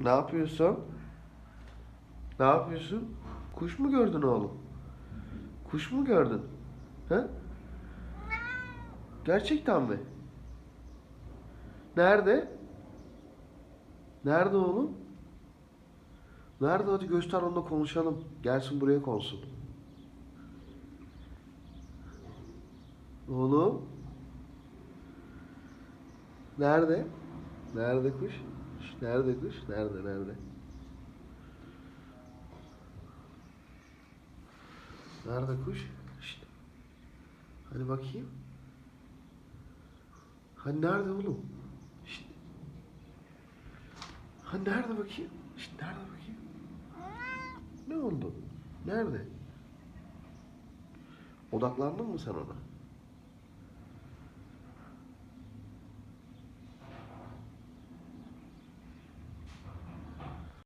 Ne yapıyorsun? Ne yapıyorsun? Kuş mu gördün oğlum? Kuş mu gördün? He? Gerçekten mi? Nerede? Nerede oğlum? Nerede? Hadi göster onunla konuşalım. Gelsin buraya konsun. Oğlum. Nerede? Nerede kuş? Şş, Nerede kuş? Nerede? Nerede? Nerede kuş? Şşt. Hani bakayım. Hani nerede oğlum? Şşt. Hani nerede bakayım? Şşt, nerede bakayım? Ne oldu? Nerede? Odaklandın mı sen ona?